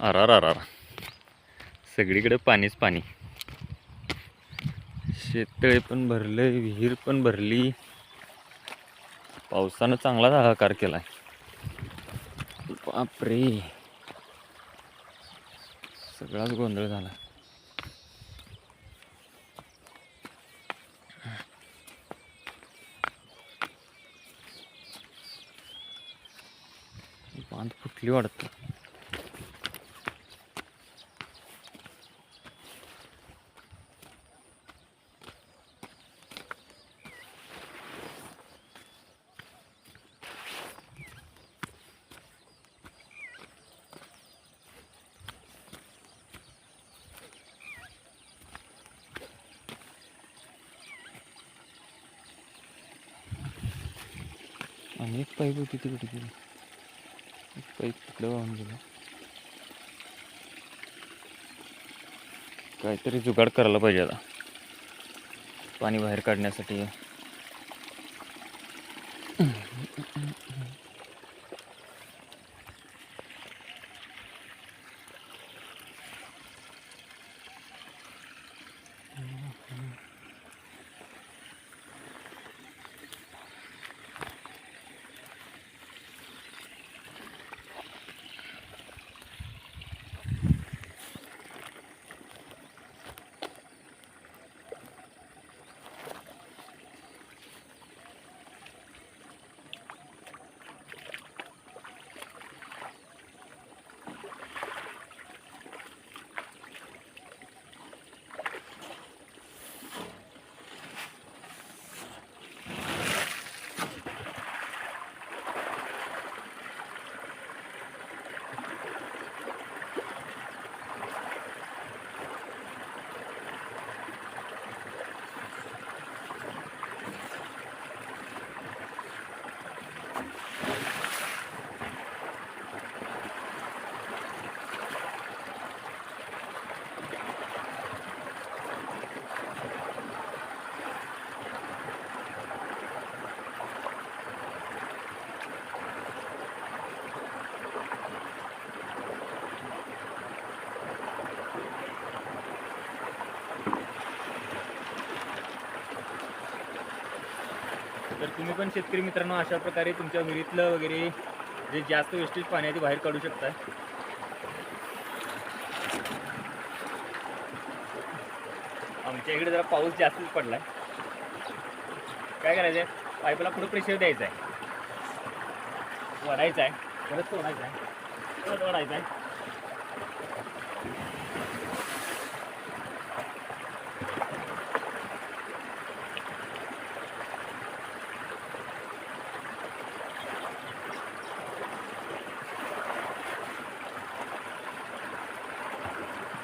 अरार अरार सगळीकडे पाणीच पाणी. शेततळे पण भरले विहीर पण भरली. पावसानं चांगलाच हाहाकार केलाय. बापरे. सगळाच गोंधळ झाला. बांध फुटली वाटतं. आणि एक पाईप होती तिकडे कुठे गेली. एक पाईप तिकडे वाहून गेला. काहीतरी जुगाड करायला पाहिजे आता. पाणी बाहेर काढण्यासाठी तर तुम्ही पण शेतकरी मित्रांनो अशा प्रकारे तुमच्या विहिरीतलं वगैरे जे जास्त वेस्टेज पाणी आहे ते बाहेर काढू शकता. आमच्या इकडे जरा पाऊस जास्तच पडलाय. काय करायचंय? पाईपला पुढे प्रेशर द्यायचं आहे वडायचं आहे परत सोडायचं आहे परत वडायचं आहे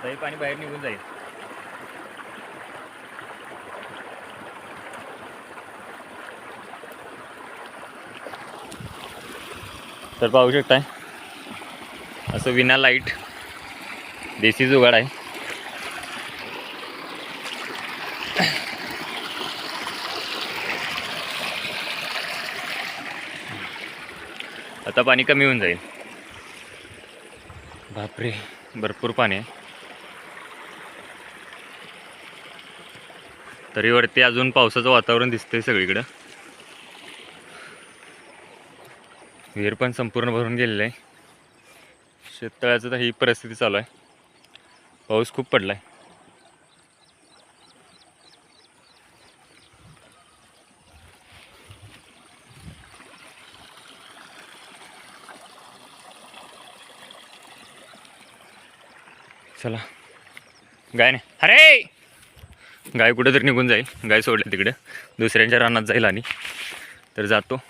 हे पाणी बाहेर निघून जाईल. तर पाहू शकताय असं विना लाइट देसी जुगाड आहे. आता पाणी कमी होऊन जाईल. बापरे. भरपूर पाणी आहे. तरी वरती अजून पावसाचं वातावरण दिसतंय सगळीकडं. विहीर पण संपूर्ण भरून गेलेलं आहे. शेततळ्याचं तर ही परिस्थिती चालू आहे. पाऊस खूप पडला आहे चला. गाय नाही. अरे! गाय कुठेतरी निघून जाईल. गाय सोडली तिकडे. दुसऱ्यांच्या रानात जाईल आणि. तर जातो.